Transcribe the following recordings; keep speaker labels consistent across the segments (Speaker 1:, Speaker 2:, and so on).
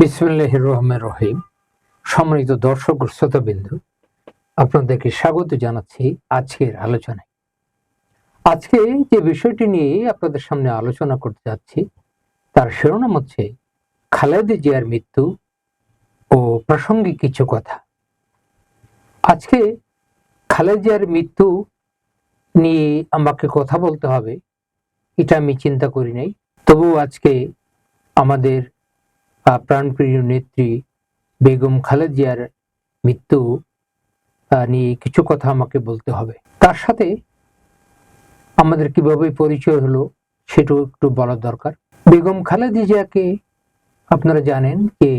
Speaker 1: বিসমুল্লাহ রহমান রহিম। সম্মানিত দর্শক শ্রোতাবিন্দু, আপনাদেরকে স্বাগত জানাচ্ছি আজকের আলোচনায়। আজকে যে বিষয়টি নিয়ে আপনাদের সামনে আলোচনা করতে যাচ্ছি, তার শিরোনাম হচ্ছে খালেদা জিয়ার মৃত্যু ও প্রাসঙ্গিক কিছু কথা। আজকে খালেদা জিয়ার মৃত্যু নিয়ে আমাকে কথা বলতে হবে, এটা আমি চিন্তা করি নাই। তবুও আজকে আমাদের প্রাণপ্রিয় নেত্রী বেগম খালেদ জিয়ার মৃত্যু নিয়ে কিছু কথা আমাকে বলতে হবে। তার সাথে আমাদের কীভাবে পরিচয় হলো সেটাও একটু বলা দরকার। বেগম খালেদা জিয়াকে আপনারা জানেন যে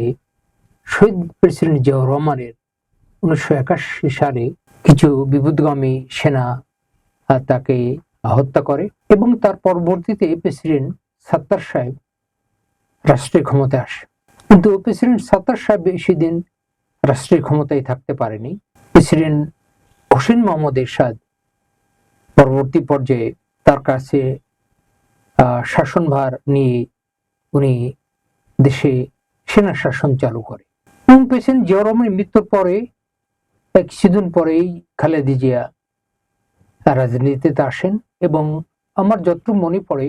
Speaker 1: শহীদ প্রেসিডেন্ট জিয়াউর রহমানের উনিশশো একাশি সালে কিছু বিপদগামী সেনা তাকে হত্যা করে এবং তার পরবর্তীতে প্রেসিডেন্ট সাত্তার সাহেব রাষ্ট্রীয় ক্ষমতায় আসে। কিন্তু প্রেসিডেন্ট সাত্তার সাহেব বেশি দিন রাষ্ট্রীয় ক্ষমতায় থাকতে পারেনি। প্রেসিডেন্ট হোসেন মোহাম্মদ এরশাদ পরবর্তী পর্যায়ে তার কাছে শাসনভার নিয়ে উনি দেশে সেনা শাসন চালু করে। এবং প্রেসিডেন্ট জিয়া রহমানের মৃত্যুর পরে কিছুদিন পরেই খালেদি জিয়া রাজনীতিতে আসেন এবং আমার যতটুকু মনে পড়ে,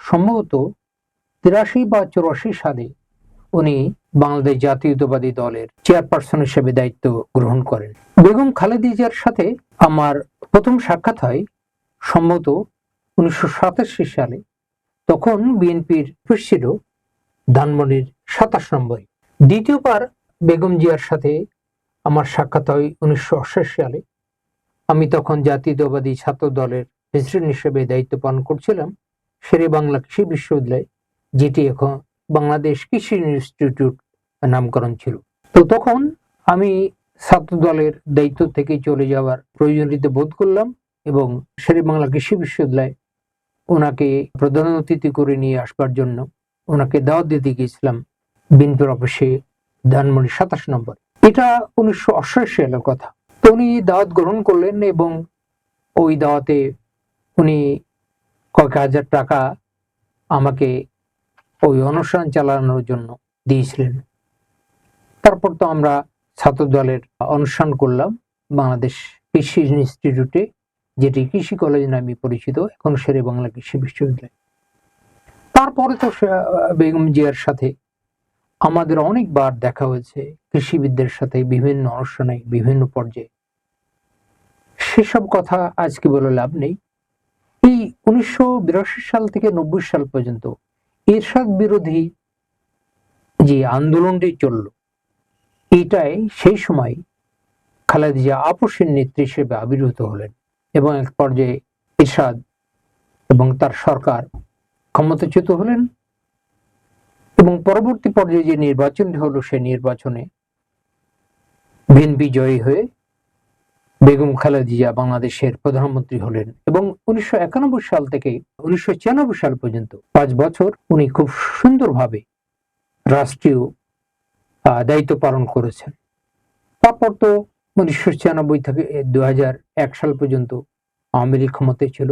Speaker 1: সম্ভবত তিরাশি বা চৌরাশি সালে উনি বাংলাদেশ জাতীয়তাবাদী দলের চেয়ারপারসন হিসেবে দায়িত্ব গ্রহণ করেন। বেগম খালেদা জিয়ার সাথে আমার প্রথম সাক্ষাৎ হয় সম্ভবত উনিশশো সাতাশি সালে। তখন বিএনপির ছিল ধানমন্ডির সাতাশ নম্বরে। দ্বিতীয়বার বেগম জিয়ার সাথে আমার সাক্ষাৎ হয় উনিশশো আটাশি সালে। আমি তখন জাতীয়তাবাদী ছাত্র দলের প্রেসিডেন্ট হিসেবে দায়িত্ব পালন করছিলাম। শেরে বাংলা কৃষি বিশ্ববিদ্যালয়, যেটি এখন বাংলাদেশ কৃষি ইনস্টিটিউট নামকরণ ছিল। তো তখন আমি ছাত্র দলের দায়িত্ব থেকে চলে যাওয়ার প্রয়োজনীয়তা বোধ করলাম এবং শেরে বাংলা কৃষি বিশ্ববিদ্যালয় ওনাকে প্রধান অতিথি করে নিয়ে আসবার জন্য ওনাকে দাওয়াত দিতে গিয়েছিলাম বিনপুর অফিসে ধানমন্ডি সাতাশ নম্বর। এটা উনিশশো অষ্টাশি সালের কথা। তো উনি দাওয়াত গ্রহণ করলেন এবং ওই দাওয়াতে উনি কয়েক হাজার টাকা আমাকে ওই অনুষ্ঠান চালানোর জন্য দিয়েছিলেন। তারপর তো আমরা ছাত্র দলের অনুষ্ঠান করলাম বাংলাদেশ কৃষি ইনস্টিটিউটে, যেটি কৃষি কলেজ নামে পরিচিত, এখন শেরে বাংলা কৃষি বিশ্ববিদ্যালয়। তারপরে তো বেগম জিয়ার সাথে আমাদের অনেকবার দেখা হয়েছে, কৃষিবিদদের সাথে বিভিন্ন অনুষ্ঠানে, বিভিন্ন পর্যায়ে। সেসব কথা আজকে বলে লাভ নেই। এই উনিশশো বিরাশি সাল থেকে নব্বই সাল পর্যন্ত এরশাদ বিরোধী যে আন্দোলনটি চলল, এটাই সেই সময় খালেদা জিয়া আপসের নেত্রী হিসেবে আবির্ভূত হলেন এবং এক পর্যায়ে এরশাদ এবং তার সরকার ক্ষমতাচ্যুত হলেন এবং পরবর্তী পর্যায়ে যে নির্বাচনটি হলো সেই নির্বাচনে বিএনপি জয়ী হয়ে বেগম খালেদা জিয়া বাংলাদেশের প্রধানমন্ত্রী হলেন এবং উনিশশো একানব্বই সাল থেকে উনিশশো ছিয়ানব্বই সাল পর্যন্ত পাঁচ বছর উনি খুব সুন্দরভাবে রাষ্ট্রীয় দায়িত্ব পালন করেছেন। তারপর তো উনিশশো ছিয়ানব্বই থেকে দু সাল পর্যন্ত আওয়ামী লীগ ক্ষমতায় ছিল।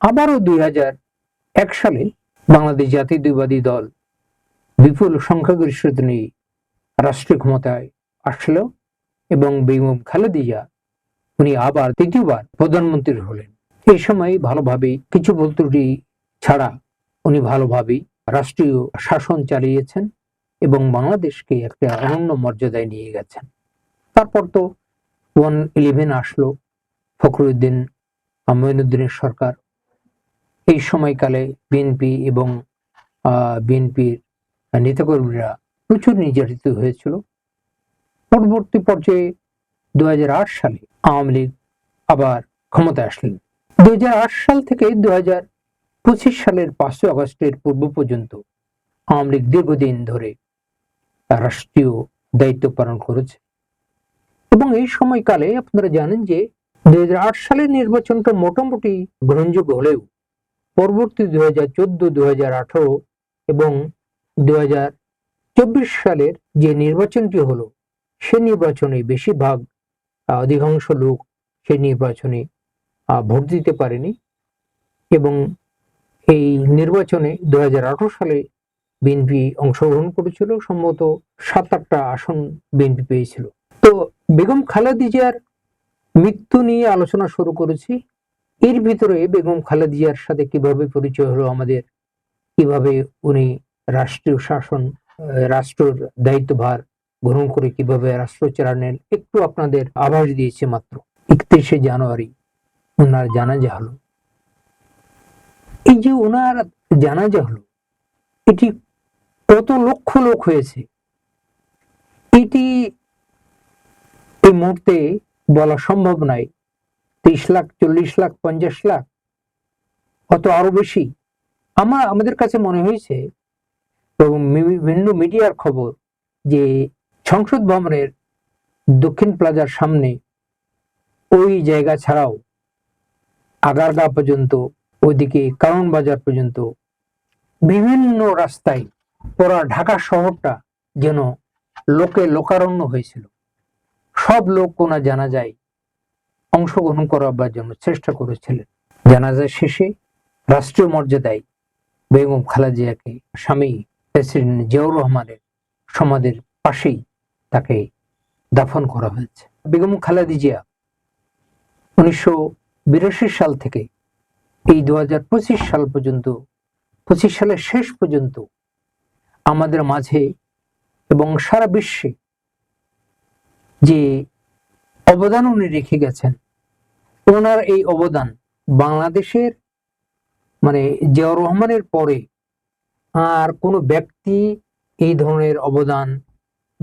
Speaker 1: আবারও দুই এক সালে বাংলাদেশ জাতীয় জাতীয়তাবাদী দল বিপুল সংখ্যাগরিষ্ঠতা নিয়ে রাষ্ট্রীয় ক্ষমতায় আসলো এবং বেগম খালেদা জিয়া উনি আবার তৃতীয়বার প্রধানমন্ত্রী হলেন। এই সময় ভালোভাবেই কিছু ভুল ছাড়া উনি ভালোভাবেই রাষ্ট্রীয় শাসন চালিয়েছেন এবং বাংলাদেশকে একটা অনন্য মর্যাদায় নিয়ে গেছেন। তারপর তো ওয়ান ইলেভেন আসলো, ফখরুদ্দিন মঈনুদ্দিনের সরকার। এই সময়কালে বিএনপি এবং বিএনপির নেতাকর্মীরা প্রচুর নির্যাতিত হয়েছিল। পরবর্তী পর্যায়ে দুই হাজার আট সালে আওয়ামী লীগ আবার ক্ষমতায় আসলেন দুই হাজার আট সাল থেকে দু পঁচিশ সালের পাঁচই আগস্টের পূর্ব পর্যন্ত আওয়ামী লীগ দীর্ঘদিন ধরে রাষ্ট্রীয় দায়িত্ব পালন করেছে। এবং এই সময়কালে আপনারা জানেন যে দুই হাজার আট সালের নির্বাচনটা মোটামুটি গ্রহণযোগ্য হলেও পরবর্তী দু হাজার চোদ্দ দু হাজার আঠারো এবং দু হাজার চব্বিশ সালের যে নির্বাচনটি হলো, সে নির্বাচনে বেশিরভাগ অধিকাংশ লোক সেই নির্বাচনে ভোট দিতে পারেনি এবং এই নির্বাচনে দুহাজার আঠারো সালে বিএনপি অংশগ্রহণ করেছিল, সম্ভবত সাত আটটা আসন বিএনপি পেয়েছিল। তো বেগম খালেদা জিয়ার মৃত্যু নিয়ে আলোচনা শুরু করেছি। এর ভিতরে বেগম খালেদা জিয়ার সাথে কীভাবে পরিচয় হলো আমাদের, কীভাবে উনি রাষ্ট্রীয় শাসন রাষ্ট্রের দায়িত্বভার গ্রহণ করে কীভাবে রাষ্ট্র চালানেন একটু আপনাদের আভাস দিয়েছে মাত্র। একত্রিশে জানুয়ারি ওনার জানাজা হলো। এই যে ওনার জানাজা হলো, এটি কত লক্ষ লোক হয়েছে? এটি এই মুহূর্তে বলা সম্ভব নয় তিরিশ লাখ, চল্লিশ লাখ, পঞ্চাশ লাখ, অত আরও বেশি। আমার, আমাদের কাছে মনে হয়েছে, এবং বিভিন্ন মিডিয়ার খবর যে সংসদ ভবনের দক্ষিণ প্লাজার সামনে ওই জায়গা ছাড়াও আগারগা পর্যন্ত, ওইদিকে কারণ বাজার পর্যন্ত বিভিন্ন রাস্তায় পুরা ঢাকা শহরটা যেন লোকে লোকারণ্য হয়েছিল। সব লোক কোনা জানা যায় অংশগ্রহণ করাবার জন্য চেষ্টা করেছিলেন। জানাজা শেষে রাষ্ট্রীয় মর্যাদায় বেগম খালাজিয়াকে স্বামী প্রেসিডেন্ট জিয়াউর রহমানের সমাধির পাশেই তাকে দাফন করা হয়েছে। বেগম খালেদা জিয়া উনিশশো বিরাশি সাল থেকে এই দু হাজার পঁচিশ সাল পর্যন্ত, পঁচিশ সালের শেষ পর্যন্ত আমাদের মাঝে এবং সারা বিশ্বে যে অবদান উনি রেখে গেছেন ওনার এই অবদান বাংলাদেশের মানে জিয়াউর রহমানের পরে আর কোনো ব্যক্তি এই ধরনের অবদান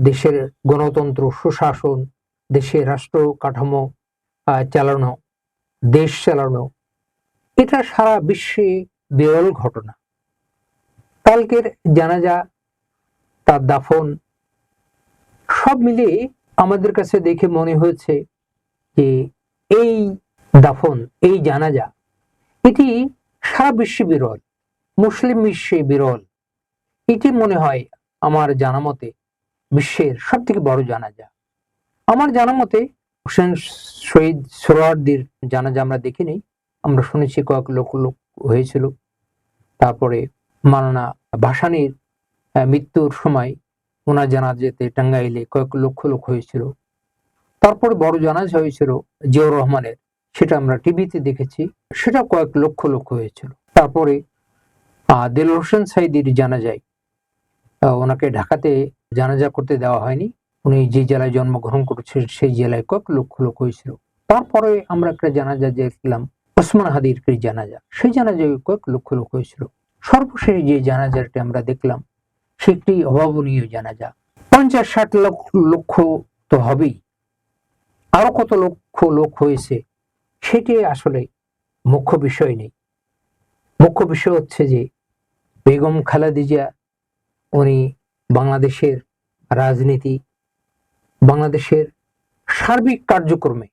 Speaker 1: দেশের গণতন্ত্র, সুশাসন, দেশের রাষ্ট্র কাঠামো চালানো, দেশ চালানো, এটা সারা বিশ্বে বিরল ঘটনা। কালকের জানাজা, তার দাফন, সব মিলিয়ে আমাদের কাছে দেখে মনে হয়েছে যে এই দাফন, এই জানাজা, এটি সারা বিশ্বে বিরল, মুসলিম বিশ্বে বিরল। এটি মনে হয় আমার জানা মতে বিশ্বের সব থেকে বড় জানাজা। আমার জানা মতে, হোসেন শহীদ সোহরাওয়ার্দীর জানাজা আমরা দেখিনি। আমরা শুনেছি কয়েক লোক লোক হয়েছিল। তারপরে মালানা ভাসানির মৃত্যুর সময় ওনার জানাজাতে টাঙ্গাইলে কয়েক লক্ষ লোক হয়েছিল। তারপরে বড় জানাজা হয়েছিল জিয়াউর রহমানের, সেটা আমরা টিভিতে দেখেছি। সেটা কয়েক লক্ষ লোক হয়েছিল। তারপরে দেল হোসেন সাইদির জানা যায় ওনাকে ঢাকাতে জানাজা করতে দেওয়া হয়নি। উনি যে জেলায় জন্মগ্রহণ করেছিলেন, সেই জেলায় কয়েক লক্ষ লোক হয়েছিল। তারপরে আমরা একটা জানাজা দেখলাম, ওসমান হাদির জানাজা। সেই জানাজায় কয়েক লক্ষ লোক হয়েছিল। সর্বশেষ যে জানাজাটি আমরা দেখলাম, সেটি অভাবনীয় জানাজা। পঞ্চাশ, ষাট লক্ষ লক্ষ তো হবেই। আরও কত লক্ষ লোক হয়েছে, সেটি আসলে মুখ্য বিষয় নেই। মুখ্য বিষয় হচ্ছে যে বেগম খালেদা জিয়া, উনি বাংলাদেশের রাজনীতি, বাংলাদেশের সার্বিক কার্যক্রমে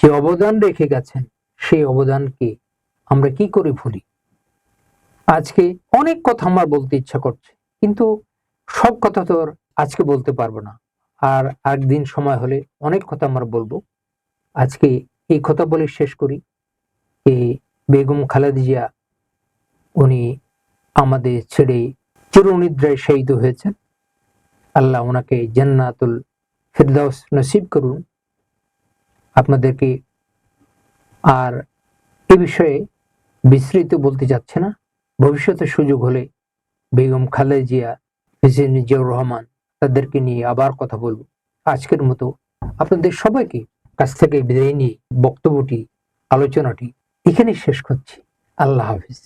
Speaker 1: যে অবদান রেখে গেছেন, সেই অবদানকে আমরা কি করে ভুলি? আজকে অনেক কথা আমার বলতে ইচ্ছা করছে, কিন্তু সব কথা তো আজকে বলতে পারব না। আর একদিন সময় হলে অনেক কথা আমরা বলব। আজকে এই কথা বলে শেষ করি। এই বেগম খালেদা জিয়া, উনি আমাদের ছেড়ে চিরনিদ্রায় শহীদ হয়েছেন। আল্লাহ ওনাকে জান্নাতুল ফিরদাউস নসিব করুন। আপনাদেরকে আর এ বিষয়ে বিস্তৃত বলতে যাচ্ছে না। ভবিষ্যতে সুযোগ হলে বেগম খালেদা জিয়া প্রেসিডেন্ট জিয়াউর রহমান তাদেরকে নিয়ে আবার কথা বলব। আজকের মতো আপনাদের সবাইকে কাছ থেকে বিদায় নিয়ে বক্তব্যটি, আলোচনাটি এখানেই শেষ করছি। আল্লাহ হাফিজ।